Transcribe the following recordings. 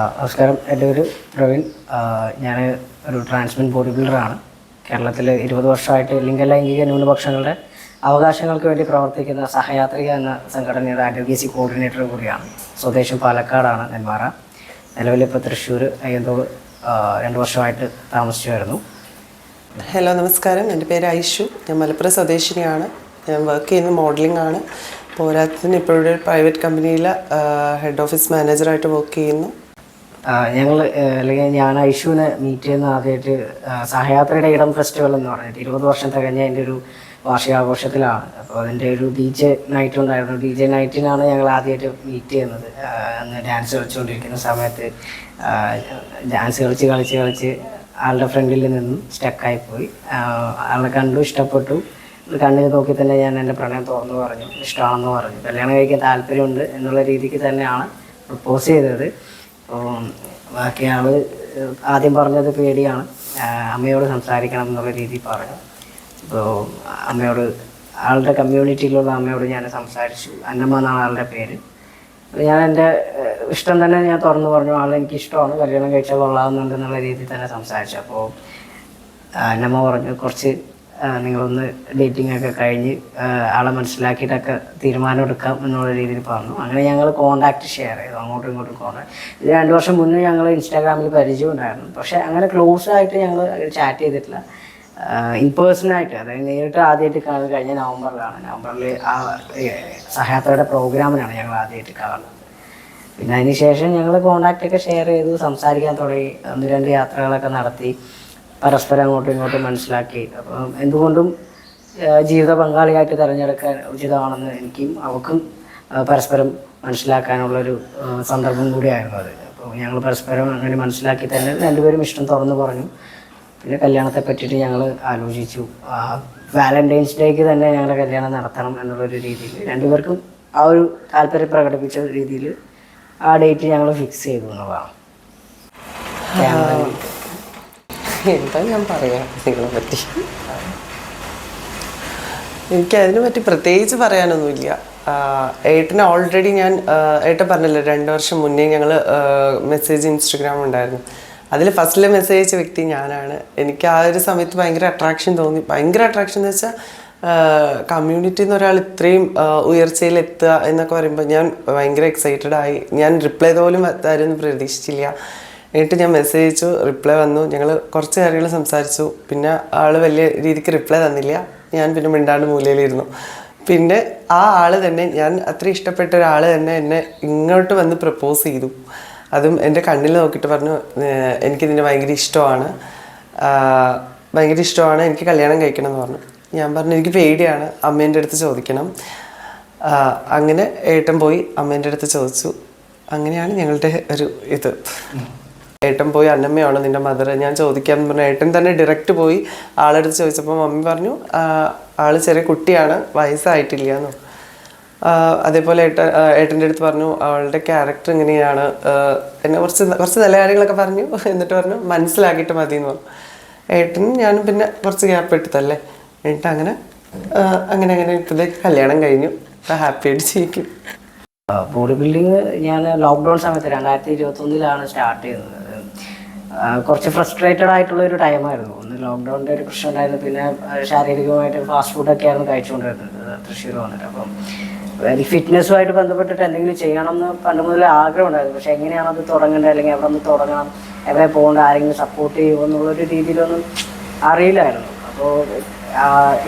നമസ്കാരം. എന്റെ പേര് പ്രവീൺ. ഞാൻ ഒരു ട്രാൻസ്മിൻ ബോഡി ബിൽഡറാണ് കേരളത്തിൽ ഇരുപത് വർഷമായിട്ട് ലിംഗലൈംഗിക ന്യൂനപക്ഷങ്ങളുടെ അവകാശങ്ങൾക്ക് വേണ്ടി പ്രവർത്തിക്കുന്ന സഹയാത്രിക എന്ന സംഘടനയുടെ അഡ്വക്കേസി കോർഡിനേറ്റർ കൂടിയാണ്. സ്വദേശം പാലക്കാടാണ് നെന്മാറ. നിലവിലിപ്പോൾ തൃശ്ശൂർ അയ്യന്തോട് രണ്ട് വർഷമായിട്ട് താമസിച്ചു വരുന്നു ഹലോ നമസ്കാരം. എന്റെ പേര് ഐഷു. ഞാൻ മലപ്പുറം സ്വദേശിനിയാണ്. ഞാൻ വർക്ക് ചെയ്യുന്ന മോഡലിംഗ് ആണ്. പോരാത്തിന് ഇപ്പോഴൊരു പ്രൈവറ്റ് കമ്പനിയിൽ ഹെഡ് ഓഫീസ് മാനേജറായിട്ട് വർക്ക് ചെയ്യുന്നു. ഞങ്ങൾ അല്ലെങ്കിൽ ഞാൻ ഐഷുവിനെ മീറ്റ് ചെയ്യുന്ന ആദ്യമായിട്ട് സഹയാത്രയുടെ ഇടം ഫെസ്റ്റിവൽ എന്ന് പറഞ്ഞിട്ട് ഇരുപത് വർഷം തികഞ്ഞ എന്റെ ഒരു വാർഷികാഘോഷത്തിലാണ്. അപ്പോൾ അതിന്റെ ഒരു ഡി ജെ നൈറ്റ് ഉണ്ടായിരുന്നു. ഡി ജെ നൈറ്റിനാണ് ഞങ്ങൾ ആദ്യമായിട്ട് മീറ്റ് ചെയ്യുന്നത്. അന്ന് ഡാൻസ് കളിച്ചുകൊണ്ടിരിക്കുന്ന സമയത്ത് ഡാൻസ് കളിച്ച് കളിച്ച് കളിച്ച് ആളുടെ ഫ്രണ്ടിൽ നിന്നും സ്റ്റക്കായിപ്പോയി ആളെ കണ്ടു ഇഷ്ടപ്പെട്ടു. കണ്ണിൽ നോക്കി തന്നെ ഞാൻ എന്റെ പ്രണയം തുറന്നു പറഞ്ഞു. ഇഷ്ടമാണെന്ന് പറഞ്ഞു. കല്യാണം കഴിക്കാൻ താല്പര്യമുണ്ട് എന്നുള്ള രീതിക്ക് തന്നെയാണ് പ്രപ്പോസ് ചെയ്തത്. ബാക്കി ആൾ ആദ്യം പറഞ്ഞത് പേടിയാണ്. അമ്മയോട് സംസാരിക്കണം എന്നുള്ള രീതിയിൽ പറഞ്ഞു. അപ്പോൾ അമ്മയോട് ആളുടെ കമ്മ്യൂണിറ്റിയിലുള്ള അമ്മയോട് ഞാൻ സംസാരിച്ചു. അന്നമ്മ എന്നാണ് ആളുടെ പേര്. ഞാൻ എന്റെ ഇഷ്ടം തന്നെ ഞാൻ തുറന്നു പറഞ്ഞു. ആൾ എനിക്ക് ഇഷ്ടമാണ് കല്യാണം കഴിച്ചാൽ കൊള്ളാവുന്നുണ്ട് എന്നുള്ള രീതിയിൽ തന്നെ സംസാരിച്ചു. അപ്പോൾ അന്നമ്മ പറഞ്ഞു കുറച്ച് നിങ്ങളൊന്ന് ഡേറ്റിംഗ് ഒക്കെ കഴിഞ്ഞ് ആളെ മനസ്സിലാക്കിയിട്ടൊക്കെ തീരുമാനം എടുക്കാം എന്നുള്ള രീതിയിൽ പറഞ്ഞു. അങ്ങനെ ഞങ്ങൾ കോണ്ടാക്ട് ഷെയർ ചെയ്തു അങ്ങോട്ടും ഇങ്ങോട്ടും കോണ്ടാക്ട് ഇത് രണ്ട് വർഷം മുന്നേ ഞങ്ങൾ ഇൻസ്റ്റാഗ്രാമിൽ പരിചയം ഉണ്ടായിരുന്നു. പക്ഷേ അങ്ങനെ ക്ലോസ് ആയിട്ട് ഞങ്ങൾ ചാറ്റ് ചെയ്തിട്ടില്ല. ഇൻ പേഴ്സണായിട്ട് അതായത് നേരിട്ട് ആദ്യമായിട്ട് കാണുന്നത് കഴിഞ്ഞ നവംബറിലാണ്. നവംബറിൽ ആ സഹായത്തോടെ പ്രോഗ്രാമിലാണ് ഞങ്ങൾ ആദ്യമായിട്ട് കാണുന്നത് പിന്നെ അതിന് ശേഷം ഞങ്ങൾ കോണ്ടാക്റ്റൊക്കെ ഷെയർ ചെയ്തു സംസാരിക്കാൻ തുടങ്ങി. ഒന്ന് രണ്ട് യാത്രകളൊക്കെ നടത്തി. പരസ്പരം അങ്ങോട്ടും ഇങ്ങോട്ടും മനസ്സിലാക്കി അപ്പം എന്തുകൊണ്ടും ജീവിത പങ്കാളിയായിട്ട് തിരഞ്ഞെടുക്കാൻ ഉചിതമാണെന്ന് എനിക്കും അവൾക്കും പരസ്പരം മനസ്സിലാക്കാനുള്ളൊരു സന്ദർഭം കൂടിയായിരുന്നു അത്. അപ്പോൾ ഞങ്ങൾ പരസ്പരം അങ്ങനെ മനസ്സിലാക്കി തന്നെ രണ്ടുപേരും ഇഷ്ടം തുറന്നു പറഞ്ഞു. പിന്നെ കല്യാണത്തെ പറ്റിയിട്ട് ഞങ്ങൾ ആലോചിച്ചു. ആ വാലന്റൈൻസ് ഡേക്ക് തന്നെ ഞങ്ങളുടെ കല്യാണം നടത്തണം എന്നുള്ളൊരു രീതിയിൽ രണ്ടുപേർക്കും ആ ഒരു താല്പര്യം പ്രകടിപ്പിച്ച രീതിയിൽ ആ ഡേറ്റ് ഞങ്ങൾ ഫിക്സ് ചെയ്തു എന്നുള്ളതാണ്. എന്താ ഞാൻ പറയാം നിങ്ങളെ പറ്റി? എനിക്ക് അതിനെ പറ്റി പ്രത്യേകിച്ച് പറയാനൊന്നുമില്ല. ഏട്ടനെ ഓൾറെഡി ഞാൻ ഏട്ടൻ പറഞ്ഞല്ലോ രണ്ട് വർഷം മുന്നേ ഞങ്ങൾ മെസ്സേജ് ഇൻസ്റ്റഗ്രാം ഉണ്ടായിരുന്നു. അതിൽ ഫസ്റ്റിലെ മെസ്സേജ് അയച്ച വ്യക്തി ഞാനാണ്. എനിക്ക് ആ ഒരു സമയത്ത് ഭയങ്കര അട്രാക്ഷൻ തോന്നി. ഭയങ്കര അട്രാക്ഷൻ എന്ന് വെച്ചാൽ കമ്മ്യൂണിറ്റിയിൽ നിന്ന് ഒരാൾ ഇത്രയും ഉയർച്ചയിൽ എത്തുക എന്നൊക്കെ പറയുമ്പോൾ ഞാൻ ഭയങ്കര എക്സൈറ്റഡ് ആയി. ഞാൻ റിപ്ലൈ പോലും തരുമെന്ന് പ്രതീക്ഷിച്ചില്ല. എന്നിട്ട് ഞാൻ മെസ്സേജ് അയച്ചു റിപ്ലൈ വന്നു. ഞങ്ങൾ കുറച്ച് കാര്യങ്ങൾ സംസാരിച്ചു. പിന്നെ ആൾ വലിയ രീതിക്ക് റിപ്ലൈ തന്നില്ല. ഞാൻ പിന്നെ മിണ്ടാണ്ട് മൂലയിലിരുന്നു. പിന്നെ ആ ആൾ തന്നെ ഞാൻ അത്ര ഇഷ്ടപ്പെട്ട ഒരാൾ തന്നെ എന്നെ ഇങ്ങോട്ട് വന്ന് പ്രപ്പോസ് ചെയ്തു. അതും എന്റെ കണ്ണിൽ നോക്കിയിട്ട് പറഞ്ഞു എനിക്ക് നിന്നെ ഭയങ്കര ഇഷ്ടമാണ്. ഭയങ്കര ഇഷ്ടമാണ്. എനിക്ക് കല്യാണം കഴിക്കണം എന്ന് പറഞ്ഞു. ഞാൻ പറഞ്ഞു എനിക്ക് പേടിയാണ്. അമ്മേന്റെ അടുത്ത് ചോദിക്കണം. അങ്ങനെ ഏട്ടൻ പോയി അമ്മേന്റെ അടുത്ത് ചോദിച്ചു. അങ്ങനെയാണ് ഞങ്ങളുടെ ഒരു ഇത്. ഏട്ടൻ പോയി അന്നമ്മയാണോ നിന്റെ മദർ ഞാൻ ചോദിക്കാൻ പറഞ്ഞു ഏട്ടൻ തന്നെ ഡയറക്റ്റ് പോയി ആളെടുത്ത് ചോദിച്ചപ്പോൾ മമ്മി പറഞ്ഞു ആൾ ചെറിയ കുട്ടിയാണ് വയസ്സായിട്ടില്ല എന്ന് അതേപോലെ ഏട്ട ഏട്ടന്റെ അടുത്ത് പറഞ്ഞു അവളുടെ ക്യാരക്ടർ ഇങ്ങനെയാണ്. എന്നെ കുറച്ച് കുറച്ച് നല്ല കാര്യങ്ങളൊക്കെ പറഞ്ഞു. എന്നിട്ട് പറഞ്ഞു മനസ്സിലാക്കിയിട്ട് മതി എന്ന് പറഞ്ഞു. ഏട്ടൻ ഞാനും പിന്നെ കുറച്ച് ഗ്യാപ്പ് എടുത്തല്ലേ? എന്നിട്ട് അങ്ങനെ അങ്ങനെ അങ്ങനെ ഇപ്പോഴത്തേക്ക് കല്യാണം കഴിഞ്ഞു. ഹാപ്പി ആയിട്ട് ജീവിക്കും ബോഡി ബിൽഡിങ് ഞാൻ ലോക്ക്ഡൗൺ സമയത്ത് രണ്ടായിരത്തി ഇരുപത്തൊന്നിലാണ് സ്റ്റാർട്ട് ചെയ്തത്. കുറച്ച് ഫ്രസ്ട്രേറ്റഡ് ആയിട്ടുള്ള ഒരു ടൈമായിരുന്നു ഒന്ന് ലോക്ക്ഡൗണിന്റെ ഒരു പ്രശ്നം ഉണ്ടായിരുന്നു. പിന്നെ ശാരീരികമായിട്ട് ഫാസ്റ്റ് ഫുഡൊക്കെ ആയിരുന്നു കഴിച്ചുകൊണ്ടിരുന്നത്. തൃശ്ശൂർ വന്നിട്ട്. അപ്പം വെരി ഫിറ്റ്നസ്സുമായിട്ട് ബന്ധപ്പെട്ടിട്ട് എന്തെങ്കിലും ചെയ്യണം എന്ന് പണ്ട് മുതലേ ആഗ്രഹം ഉണ്ടായിരുന്നു. പക്ഷെ എങ്ങനെയാണ് അത് തുടങ്ങേണ്ടത്? അല്ലെങ്കിൽ എവിടെ നിന്ന് തുടങ്ങണം? എവിടെ പോകേണ്ട? ആരെങ്കിലും സപ്പോർട്ട് ചെയ്യുമോ? എന്നുള്ളൊരു രീതിയിലൊന്നും അറിയില്ലായിരുന്നു. അപ്പോൾ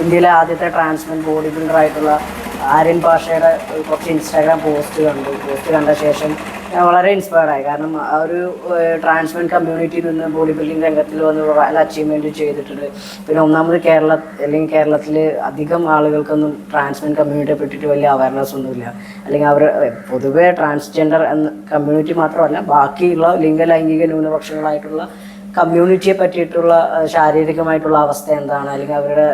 ഇന്ത്യയിലെ ആദ്യത്തെ ട്രാൻസ്മെൻ ബോഡി ബിൽഡർ ആയിട്ടുള്ള ആര്യൻ ഭാഷയുടെ കുറച്ച് ഇൻസ്റ്റാഗ്രാം പോസ്റ്റ് കണ്ടു. പോസ്റ്റ് കണ്ട ശേഷം ഞാൻ വളരെ ഇൻസ്പയർഡായി കാരണം ആ ഒരു ട്രാൻസ്മെൻ കമ്മ്യൂണിറ്റിയിൽ നിന്ന് ബോഡി ബിൽഡിംഗ് രംഗത്തിൽ വന്ന് പല അച്ചീവ്മെന്റ് ചെയ്തിട്ടുണ്ട്. പിന്നെ ഒന്നാമത് കേരള അല്ലെങ്കിൽ കേരളത്തിൽ അധികം ആളുകൾക്കൊന്നും ട്രാൻസ്മെൻ കമ്മ്യൂണിറ്റിയെ പറ്റിയിട്ട് വലിയ അവയർനെസ് ഒന്നുമില്ല. അല്ലെങ്കിൽ അവർ പൊതുവേ ട്രാൻസ്ജെൻഡർ എന്ന കമ്മ്യൂണിറ്റി മാത്രമല്ല ബാക്കിയുള്ള ലിംഗലൈംഗിക ന്യൂനപക്ഷങ്ങളായിട്ടുള്ള കമ്മ്യൂണിറ്റിയെ പറ്റിയിട്ടുള്ള ശാരീരികമായിട്ടുള്ള അവസ്ഥ എന്താണ്? അല്ലെങ്കിൽ അവരുടെ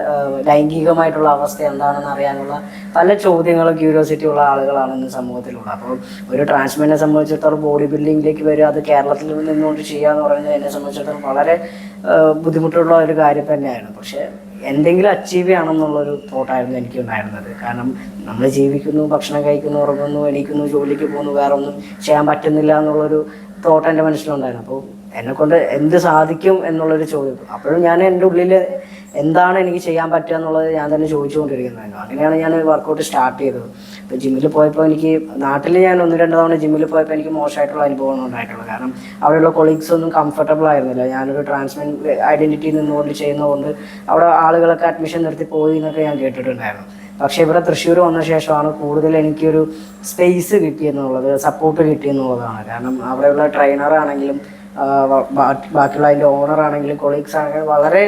ലൈംഗികമായിട്ടുള്ള അവസ്ഥ എന്താണെന്ന് അറിയാനുള്ള പല ചോദ്യങ്ങളും ക്യൂരിയോസിറ്റി ഉള്ള ആളുകളാണ് ഇന്ന് സമൂഹത്തിലുള്ളത്. അപ്പോൾ ഒരു ട്രാൻസ്മെനെ സംബന്ധിച്ചിടത്തോളം ബോഡി ബിൽഡിങ്ങിലേക്ക് വരിക അത് കേരളത്തിൽ നിന്നുകൊണ്ട് ചെയ്യുക എന്ന് പറയുന്നത് എന്നെ സംബന്ധിച്ചിടത്തോളം വളരെ ബുദ്ധിമുട്ടുള്ള ഒരു കാര്യം തന്നെയാണ്. പക്ഷേ എന്തെങ്കിലും അച്ചീവ് ചെയ്യണമെന്നുള്ളൊരു തോട്ടായിരുന്നു എനിക്ക് ഉണ്ടായിരുന്നത് കാരണം നമ്മൾ ജീവിക്കുന്നു ഭക്ഷണം കഴിക്കുന്നു ഉറങ്ങുന്നു എണീക്കുന്നു ജോലിക്ക് പോകുന്നു വേറെ ഒന്നും ചെയ്യാൻ പറ്റുന്നില്ല എന്നുള്ളൊരു തോട്ട് എന്റെ മനസ്സിലുണ്ടായിരുന്നു. അപ്പോൾ എന്നെ കൊണ്ട് എന്ത് സാധിക്കും എന്നുള്ളൊരു ചോദ്യം. അപ്പോഴും ഞാൻ എന്റെ ഉള്ളിൽ എന്താണ് എനിക്ക് ചെയ്യാൻ പറ്റുക എന്നുള്ളത് ഞാൻ തന്നെ ചോദിച്ചുകൊണ്ടിരിക്കുന്നതായിരുന്നു. അങ്ങനെയാണ് ഞാൻ വർക്കൗട്ട് സ്റ്റാർട്ട് ചെയ്തത്. ഇപ്പോൾ ജിമ്മിൽ പോയപ്പോൾ എനിക്ക് നാട്ടിൽ ഞാൻ ഒന്ന് രണ്ട് തവണ ജിമ്മിൽ പോയപ്പോൾ എനിക്ക് മോശമായിട്ടുള്ള അനുഭവം ഉണ്ടായിട്ടുള്ളൂ കാരണം അവിടെയുള്ള കൊളീഗ്സ് ഒന്നും കംഫർട്ടബിൾ ആയിരുന്നില്ല. ഞാനൊരു ട്രാൻസ്മെൻ ഐഡന്റിറ്റി നിന്നുകൊണ്ട് ചെയ്യുന്നതുകൊണ്ട് അവിടെ ആളുകളൊക്കെ അഡ്മിഷൻ നിർത്തി പോയി എന്നൊക്കെ ഞാൻ കേട്ടിട്ടുണ്ടായിരുന്നു. പക്ഷേ ഇവിടെ തൃശ്ശൂർ വന്ന ശേഷമാണ് കൂടുതൽ എനിക്കൊരു സ്പേസ് കിട്ടിയെന്നുള്ളത് സപ്പോർട്ട് കിട്ടിയെന്നുള്ളതാണ്. കാരണം അവിടെയുള്ള ബാ- ബാക്കിയുള്ള അതിന്റെ ഓണറാണെങ്കിലും കൊളീഗ്സ് ആണെങ്കിലും വളരെ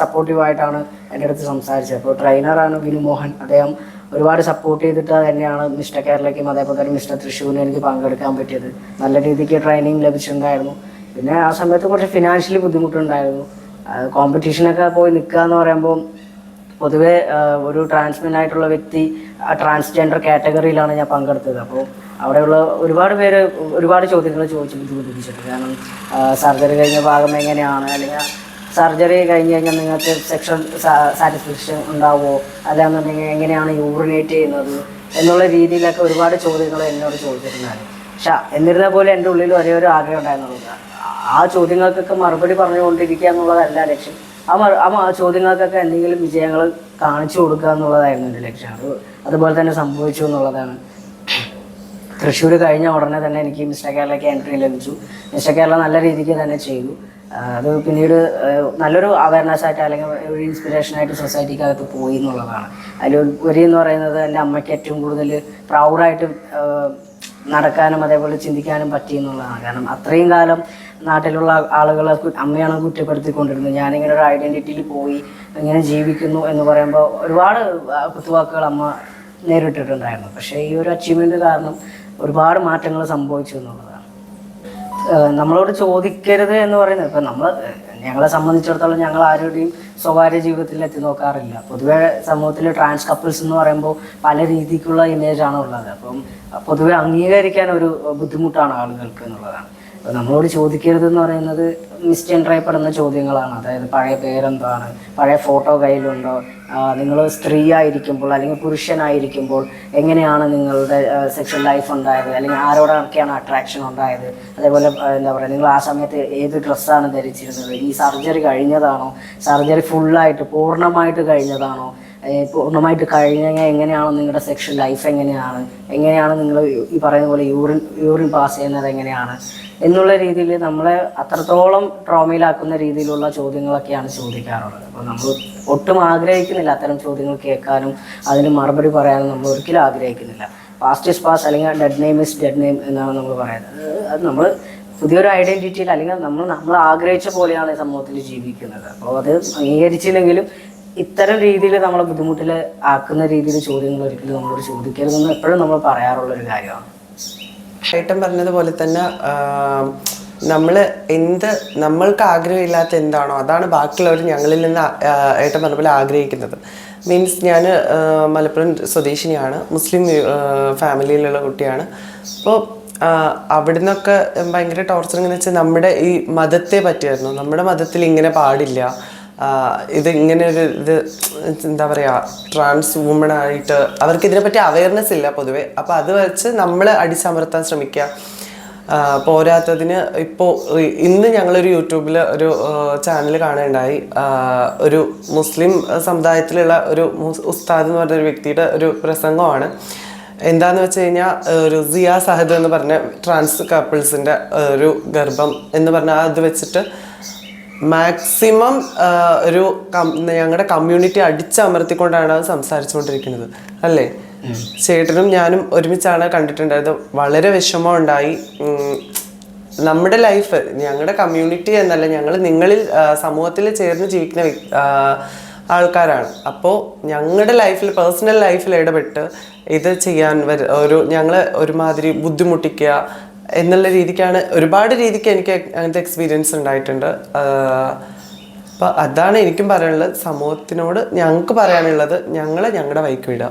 സപ്പോർട്ടീവായിട്ടാണ് എന്റെ അടുത്ത് സംസാരിച്ചത്. അപ്പോൾ ട്രെയിനറാണ് വിനു മോഹൻ. അദ്ദേഹം ഒരുപാട് സപ്പോർട്ട് ചെയ്തിട്ട് തന്നെയാണ് മിസ്റ്റർ കേരളയ്ക്കും അതേപോലെ തന്നെ മിസ്റ്റർ തൃശ്ശൂരിനും എനിക്ക് പങ്കെടുക്കാൻ പറ്റിയത്. നല്ല രീതിക്ക് ട്രെയിനിങ് ലഭിച്ചിട്ടുണ്ടായിരുന്നു. പിന്നെ ആ സമയത്ത് കുറച്ച് ഫിനാൻഷ്യലി ബുദ്ധിമുട്ടുണ്ടായിരുന്നു. കോമ്പറ്റീഷനൊക്കെ പോയി നിൽക്കുക എന്ന് പറയുമ്പോൾ പൊതുവേ ഒരു ട്രാൻസ്മെൻ ആയിട്ടുള്ള വ്യക്തി ട്രാൻസ്ജെൻഡർ കാറ്റഗറിയിലാണ് ഞാൻ പങ്കെടുത്തത്. അപ്പോൾ അവിടെയുള്ള ഒരുപാട് പേര് ഒരുപാട് ചോദ്യങ്ങൾ ചോദിച്ചു ബുദ്ധിമുട്ടിപ്പിച്ചിട്ടുണ്ട് കാരണം സർജറി കഴിഞ്ഞ ഭാഗം എങ്ങനെയാണ്? അല്ലെങ്കിൽ സർജറി കഴിഞ്ഞ് കഴിഞ്ഞാൽ നിങ്ങൾക്ക് സെക്ഷൽ സാറ്റിസ്ഫാക്ഷൻ ഉണ്ടാവുമോ? അല്ലാന്നുണ്ടെങ്കിൽ എങ്ങനെയാണ് യൂറിനേറ്റ് ചെയ്യുന്നത്? എന്നുള്ള രീതിയിലൊക്കെ ഒരുപാട് ചോദ്യങ്ങൾ എന്നോട് ചോദിച്ചിട്ടുണ്ടായിരുന്നു. പക്ഷെ എന്നിരുന്ന പോലെ എന്റെ ഉള്ളിൽ ഒരേ ഒരു ആഗ്രഹം ഉണ്ടായിരുന്നുള്ളത് ആ ചോദ്യങ്ങൾക്കൊക്കെ മറുപടി പറഞ്ഞുകൊണ്ടിരിക്കുക എന്നുള്ളതല്ല ലക്ഷ്യം. ആ ആ ചോദ്യങ്ങൾക്കൊക്കെ എന്തെങ്കിലും വിജയങ്ങൾ കാണിച്ചു കൊടുക്കുക എന്നുള്ളതായിരുന്നു എന്റെ ലക്ഷ്യം. അത് അതുപോലെ തന്നെ സംഭവിച്ചു എന്നുള്ളതാണ്. തൃശ്ശൂർ കഴിഞ്ഞ ഉടനെ തന്നെ എനിക്ക് മിസ്റ്റർ കേരളയ്ക്ക് എൻട്രി ലഭിച്ചു. മിസ്റ്റർ കേരള നല്ല രീതിക്ക് തന്നെ ചെയ്തു. അത് പിന്നീട് നല്ലൊരു അവയർനെസ് ആയിട്ട് അല്ലെങ്കിൽ ഒരു ഇൻസ്പിറേഷൻ ആയിട്ട് സൊസൈറ്റിക്ക് അകത്ത് പോയി എന്നുള്ളതാണ്. അതിൽ ഒരു എന്ന് പറയുന്നത് എന്റെ അമ്മയ്ക്ക് ഏറ്റവും കൂടുതൽ പ്രൗഡായിട്ട് നടക്കാനും അതേപോലെ ചിന്തിക്കാനും പറ്റി എന്നുള്ളതാണ്. കാരണം അത്രയും കാലം നാട്ടിലുള്ള ആളുകളെ അമ്മയാണ് കുറ്റപ്പെടുത്തിക്കൊണ്ടിരുന്നത്. ഞാനിങ്ങനെ ഒരു ഐഡന്റിറ്റിയിൽ പോയി ഇങ്ങനെ ജീവിക്കുന്നു എന്ന് പറയുമ്പോൾ ഒരുപാട് കുത്തുവാക്കുകൾ അമ്മ നേരിട്ടിട്ടുണ്ടായിരുന്നു. പക്ഷേ ഈ ഒരു അച്ചീവ്മെന്റ് കാരണം ഒരുപാട് മാറ്റങ്ങൾ സംഭവിച്ചു എന്നുള്ളതാണ്. നമ്മളോട് ചോദിക്കരുത് എന്ന് പറയുന്നത് ഇപ്പം നമ്മൾ ഞങ്ങളെ സംബന്ധിച്ചിടത്തോളം ഞങ്ങൾ ആരുടെയും സ്വകാര്യ ജീവിതത്തിൽ എത്തി നോക്കാറില്ല. പൊതുവേ സമൂഹത്തിൽ ട്രാൻസ് കപ്പിൾസ് എന്ന് പറയുമ്പോൾ പല രീതിക്കുള്ള ഇമേജാണ് ഉള്ളത്. അപ്പം പൊതുവെ അംഗീകരിക്കാൻ ഒരു ബുദ്ധിമുട്ടാണ് ആളുകൾക്ക് എന്നുള്ളതാണ്. നമ്മളോട് ചോദിക്കരുത് എന്ന് പറയുന്നത് മിസ്റ്റേൺ ചെയ്യപ്പെടുന്ന ചോദ്യങ്ങളാണ്. അതായത് പഴയ പേരെന്താണ്? പഴയ ഫോട്ടോ കയ്യിലുണ്ടോ? നിങ്ങൾ സ്ത്രീ ആയിരിക്കുമ്പോൾ അല്ലെങ്കിൽ പുരുഷനായിരിക്കുമ്പോൾ എങ്ങനെയാണ് നിങ്ങളുടെ സെക്ഷൽ ലൈഫ് ഉണ്ടായത്? അല്ലെങ്കിൽ ആരോടൊക്കെയാണ് അട്രാക്ഷൻ ഉണ്ടായത്? അതേപോലെ എന്താ പറയുക നിങ്ങൾ ആ സമയത്ത് ഏത് ഡ്രസ്സാണ് ധരിച്ചിരുന്നത്? ഈ സർജറി കഴിഞ്ഞതാണോ? സർജറി ഫുള്ളായിട്ട് പൂർണമായിട്ട് കഴിഞ്ഞതാണോ? പൂർണമായിട്ട് കഴിഞ്ഞാൽ എങ്ങനെയാണ് നിങ്ങളുടെ സെക്ഷൽ ലൈഫ് എങ്ങനെയാണ്? എങ്ങനെയാണ് നിങ്ങൾ ഈ പറയുന്ന പോലെ യൂറിൻ യൂറിൻ പാസ് ചെയ്യുന്നത് എങ്ങനെയാണ്? എന്നുള്ള രീതിയിൽ നമ്മളെ അത്രത്തോളം ട്രോമയിലാക്കുന്ന രീതിയിലുള്ള ചോദ്യങ്ങളൊക്കെയാണ് ചോദിക്കാറുള്ളത്. അപ്പോൾ നമ്മൾ ഒട്ടും ആഗ്രഹിക്കുന്നില്ല അത്തരം ചോദ്യങ്ങൾ കേൾക്കാനും അതിന് മറുപടി പറയാനും നമ്മൾ ഒരിക്കലും ആഗ്രഹിക്കുന്നില്ല. പാസ്റ്റ് ഇസ് പാസ് അല്ലെങ്കിൽ dead name is dead name എന്നാണ് നമ്മൾ പറയുന്നത്. അത് നമ്മൾ പുതിയൊരു ഐഡന്റിറ്റിയിൽ അല്ലെങ്കിൽ നമ്മൾ നമ്മൾ ആഗ്രഹിച്ച പോലെയാണ് ഈ സമൂഹത്തിൽ ജീവിക്കുന്നത്. അപ്പോൾ അത് അംഗീകരിച്ചില്ലെങ്കിലും ഇത്തരം രീതിയിൽ നമ്മളെ ബുദ്ധിമുട്ടിൽ ആക്കുന്ന രീതിയിൽ ചോദ്യങ്ങൾ ഒരിക്കലും നമ്മളോട് ചോദിക്കരുതെന്ന് എപ്പോഴും നമ്മൾ പറയാറുള്ള ഒരു കാര്യമാണ്. ഏട്ടൻ പറഞ്ഞതുപോലെ തന്നെ നമ്മൾ എന്ത് നമ്മൾക്ക് ആഗ്രഹമില്ലാത്ത എന്താണോ അതാണ് ബാക്കിയുള്ളവർ ഞങ്ങളിൽ നിന്ന് ഏട്ടൻ പറഞ്ഞ പോലെ ആഗ്രഹിക്കുന്നത്. മീൻസ് ഞാൻ മലപ്പുറം സ്വദേശിനിയാണ് മുസ്ലിം ഫാമിലിയിലുള്ള കുട്ടിയാണ്. അപ്പോൾ അവിടുന്നൊക്കെ ഭയങ്കര ടോർച്ചർ എന്ന് വെച്ചാൽ നമ്മുടെ ഈ മതത്തെ പറ്റിയായിരുന്നു. നമ്മുടെ മതത്തിൽ ഇങ്ങനെ പാടില്ല. ഇത് ഇങ്ങനെ ഒരു ഇത് എന്താ പറയുക ട്രാൻസ് വുമൺ ആയിട്ട് അവർക്ക് ഇതിനെപ്പറ്റി അവയർനെസ് ഇല്ല പൊതുവെ. അപ്പോൾ അത് വെച്ച് നമ്മൾ അടിച്ചമർത്താൻ ശ്രമിക്കുക പോരാത്തതിന് ഇപ്പോൾ ഇന്ന് ഞങ്ങളൊരു യൂട്യൂബിൽ ഒരു ചാനൽ കാണുകയുണ്ടായി. ഒരു മുസ്ലിം സമുദായത്തിലുള്ള ഒരു ഉസ്താദ് എന്ന് പറഞ്ഞ ഒരു വ്യക്തിയുടെ ഒരു പ്രസംഗമാണ്. എന്താന്ന് വെച്ച് കഴിഞ്ഞാൽ ഒരു സിയാ സഹദ് എന്ന് പറഞ്ഞ ട്രാൻസ് കപ്പിൾസിന്റെ ഒരു ഗർഭം എന്ന് പറഞ്ഞാൽ അത് വെച്ചിട്ട് മാക്സിമം ഒരു ഞങ്ങളുടെ കമ്മ്യൂണിറ്റി അടിച്ചമർത്തിക്കൊണ്ടാണ് അത് സംസാരിച്ചുകൊണ്ടിരിക്കുന്നത്. അല്ലേ? ചേട്ടനും ഞാനും ഒരുമിച്ചാണ് കണ്ടിട്ടുണ്ടായത്. വളരെ വിഷമമുണ്ടായി. നമ്മുടെ ലൈഫ് ഞങ്ങളുടെ കമ്മ്യൂണിറ്റി എന്നല്ല ഞങ്ങൾ നിങ്ങളിൽ സമൂഹത്തിൽ ചേർന്ന് ജീവിക്കുന്ന ആൾക്കാരാണ്. അപ്പോൾ ഞങ്ങളുടെ ലൈഫിൽ പേഴ്സണൽ ലൈഫിൽ ഇടപെട്ട് ഇത് ചെയ്യാൻ വര ഒരു ഞങ്ങൾ ഒരുമാതിരി ബുദ്ധിമുട്ടിക്കുക എന്നുള്ള രീതിക്കാണ് ഒരുപാട് രീതിക്ക് എനിക്ക് അങ്ങനത്തെ എക്സ്പീരിയൻസ് ഉണ്ടായിട്ടുണ്ട്. അപ്പോൾ അതാണ് എനിക്കും പറയാനുള്ളത്. സമൂഹത്തിനോട് ഞങ്ങൾക്ക് പറയാനുള്ളത് ഞങ്ങളെ ഞങ്ങളുടെ വൈക്ക് വിടുക.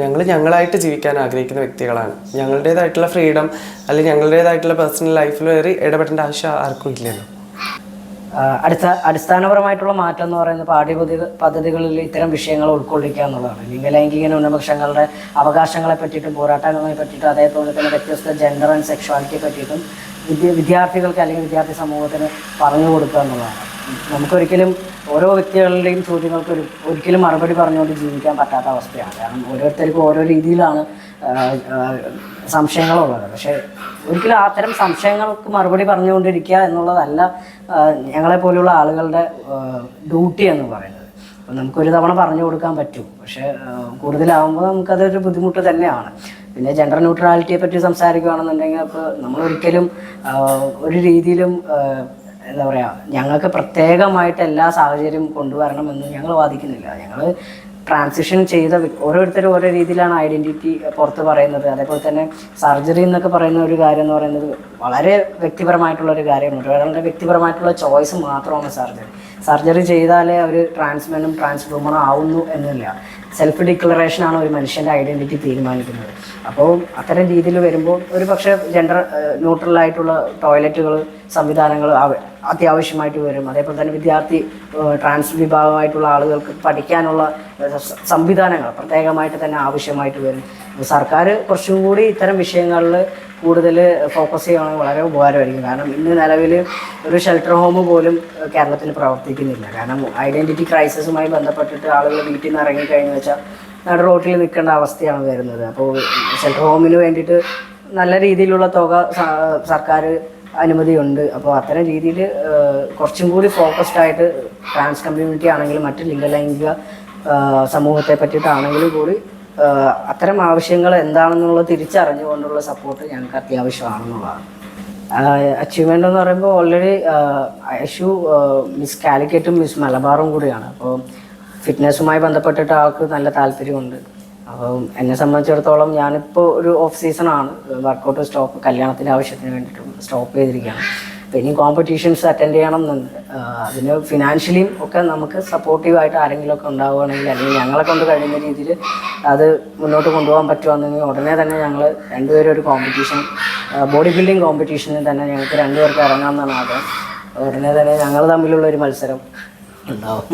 ഞങ്ങൾ ഞങ്ങളായിട്ട് ജീവിക്കാൻ ആഗ്രഹിക്കുന്ന വ്യക്തികളാണ്. ഞങ്ങളുടേതായിട്ടുള്ള ഫ്രീഡം അല്ലെങ്കിൽ ഞങ്ങളുടേതായിട്ടുള്ള പേഴ്സണൽ ലൈഫിൽ കയറി ഇടപെടേണ്ട ആവശ്യം ആർക്കും ഇല്ലല്ലോ. അടുത്ത അടിസ്ഥാനപരമായിട്ടുള്ള മാറ്റം എന്ന് പറയുന്നത് പാഠ്യപദ്ധതി പദ്ധതികളിൽ ഇത്തരം വിഷയങ്ങൾ ഉൾക്കൊള്ളിക്കുക എന്നുള്ളതാണ്. ലിംഗലൈംഗിക ന്യൂനപക്ഷങ്ങളുടെ അവകാശങ്ങളെ പറ്റിയിട്ടും പോരാട്ടങ്ങളെ പറ്റിയിട്ടും അതേപോലെ തന്നെ വ്യത്യസ്ത ജെൻഡർ ആൻഡ് സെക്ഷുവാലിറ്റിയെ പറ്റിയിട്ടും വിദ്യ വിദ്യാർത്ഥികൾക്ക് അല്ലെങ്കിൽ വിദ്യാർത്ഥി സമൂഹത്തിന് പറഞ്ഞു കൊടുക്കുക എന്നുള്ളതാണ്. നമുക്കൊരിക്കലും ഓരോ വ്യക്തികളുടെയും ചോദ്യങ്ങൾക്ക് ഒരു ഒരിക്കലും മറുപടി പറഞ്ഞുകൊണ്ട് ജീവിക്കാൻ പറ്റാത്ത അവസ്ഥയാണ്. കാരണം ഓരോരുത്തർക്കും ഓരോ രീതിയിലാണ് സംശയങ്ങളുള്ളത്. പക്ഷേ ഒരിക്കലും അത്തരം സംശയങ്ങൾക്ക് മറുപടി പറഞ്ഞുകൊണ്ടിരിക്കുക എന്നുള്ളതല്ല ഞങ്ങളെ പോലെയുള്ള ആളുകളുടെ ഡ്യൂട്ടി എന്ന് പറയുന്നത്. അപ്പം നമുക്കൊരു തവണ പറഞ്ഞു കൊടുക്കാൻ പറ്റും. പക്ഷേ കൂടുതലാവുമ്പോൾ നമുക്കതൊരു ബുദ്ധിമുട്ട് തന്നെയാണ്. പിന്നെ ജെൻഡർ ന്യൂട്രാലിറ്റിയെ പറ്റി സംസാരിക്കുകയാണെന്നുണ്ടെങ്കിൽ അപ്പോൾ നമ്മളൊരിക്കലും ഒരു രീതിയിലും എന്താ പറയുക ഞങ്ങൾക്ക് പ്രത്യേകമായിട്ട് എല്ലാ സാഹചര്യം കൊണ്ടുവരണമെന്ന് ഞങ്ങൾ വാദിക്കുന്നില്ല. ഞങ്ങൾ ട്രാൻസിഷൻ ചെയ്ത ഓരോരുത്തരും ഓരോ രീതിയിലാണ് ഐഡന്റിറ്റി പുറത്ത് പറയുന്നത്. അതേപോലെ തന്നെ സർജറി എന്നൊക്കെ പറയുന്ന ഒരു കാര്യം എന്ന് പറയുന്നത് വളരെ വ്യക്തിപരമായിട്ടുള്ള ഒരു കാര്യമാണ് ഒരാളുടെ വ്യക്തിപരമായിട്ടുള്ള ചോയ്സ് മാത്രമാണ് സർജറി സർജറി ചെയ്താലേ അവർ ട്രാൻസ്മെനും ട്രാൻസ്ഫോമറും ആവുന്നു എന്നില്ല. സെൽഫ് ഡിക്ലറേഷൻ ആണ് ഒരു മനുഷ്യന്റെ ഐഡന്റിറ്റി തീരുമാനിക്കുന്നത്. അപ്പോൾ അത്തരം രീതിയിൽ വരുമ്പോൾ ഒരു പക്ഷേ ജെൻഡർ ന്യൂട്രലായിട്ടുള്ള ടോയ്ലറ്റുകൾ സംവിധാനങ്ങൾ അത്യാവശ്യമായിട്ട് വരും. അതേപോലെ തന്നെ വിദ്യാർത്ഥി ട്രാൻസ് വിഭാഗമായിട്ടുള്ള ആളുകൾക്ക് പഠിക്കാനുള്ള സംവിധാനങ്ങൾ പ്രത്യേകമായിട്ട് തന്നെ ആവശ്യമായിട്ട് വരും. സർക്കാർ കുറച്ചും കൂടി ഇത്തരം വിഷയങ്ങളിൽ കൂടുതൽ ഫോക്കസ് ചെയ്യുകയാണെങ്കിൽ വളരെ ഉപകാരമായിരിക്കും. കാരണം ഇന്ന് നിലവിൽ ഒരു ഷെൽട്ടർ ഹോം പോലും കേരളത്തിൽ പ്രവർത്തിക്കുന്നില്ല. കാരണം ഐഡന്റിറ്റി ക്രൈസിസുമായി ബന്ധപ്പെട്ടിട്ട് ആളുകൾ വീട്ടിൽ നിന്ന് ഇറങ്ങിക്കഴിഞ്ഞു വെച്ചാൽ നട റോട്ടിൽ നിൽക്കേണ്ട അവസ്ഥയാണ് വരുന്നത്. അപ്പോൾ ഷെൽട്ടർ ഹോമിന് വേണ്ടിയിട്ട് നല്ല രീതിയിലുള്ള തുക സർക്കാർ അനുമതിയുണ്ട്. അപ്പോൾ അത്തരം രീതിയിൽ കുറച്ചും കൂടി ഫോക്കസ്ഡ് ആയിട്ട് ട്രാൻസ് കമ്മ്യൂണിറ്റി ആണെങ്കിലും മറ്റ് ലിംഗലൈംഗിക സമൂഹത്തെ പറ്റിയിട്ടാണെങ്കിലും കൂടി അത്തരം ആവശ്യങ്ങൾ എന്താണെന്നുള്ളത് തിരിച്ചറിഞ്ഞുകൊണ്ടുള്ള സപ്പോർട്ട് ഞങ്ങൾക്ക് അത്യാവശ്യമാണെന്നുള്ളതാണ്. അച്ചീവ്മെന്റ് എന്ന് പറയുമ്പോൾ ഓൾറെഡി ഐഷു മിസ് കാലിക്കറ്റും മിസ് മലബാറും കൂടിയാണ്. അപ്പോൾ ഫിറ്റ്നസ്സുമായി ബന്ധപ്പെട്ടിട്ട് ആൾക്ക് നല്ല താല്പര്യമുണ്ട്. അപ്പം എന്നെ സംബന്ധിച്ചിടത്തോളം ഞാനിപ്പോൾ ഒരു ഓഫ് സീസൺ ആണ്. വർക്കൗട്ട് സ്റ്റോപ്പ് കല്യാണത്തിന്റെ ആവശ്യത്തിന് വേണ്ടിയിട്ട് സ്റ്റോപ്പ് ചെയ്തിരിക്കുകയാണ്. അപ്പം ഇനി കോമ്പറ്റീഷൻസ് അറ്റൻഡ് ചെയ്യണം എന്നുണ്ട് അതിന് ഫിനാൻഷ്യലിയും ഒക്കെ നമുക്ക് സപ്പോർട്ടീവായിട്ട് ആരെങ്കിലും ഒക്കെ ഉണ്ടാവുകയാണെങ്കിൽ അല്ലെങ്കിൽ ഞങ്ങളെ കൊണ്ട് കഴിയുന്ന രീതിയിൽ അത് മുന്നോട്ട് കൊണ്ടുപോകാൻ പറ്റുവാണെങ്കിൽ ഉടനെ തന്നെ ഞങ്ങൾ രണ്ടുപേരും ഒരു കോമ്പറ്റീഷൻ ബോഡി ബിൽഡിംഗ് കോമ്പറ്റീഷനിൽ തന്നെ ഞങ്ങൾക്ക് രണ്ടുപേർക്ക് ഇറങ്ങാമെന്നാണ് ആഗ്രഹം. ഉടനെ തന്നെ ഞങ്ങൾ തമ്മിലുള്ള ഒരു മത്സരം ഉണ്ടാവും.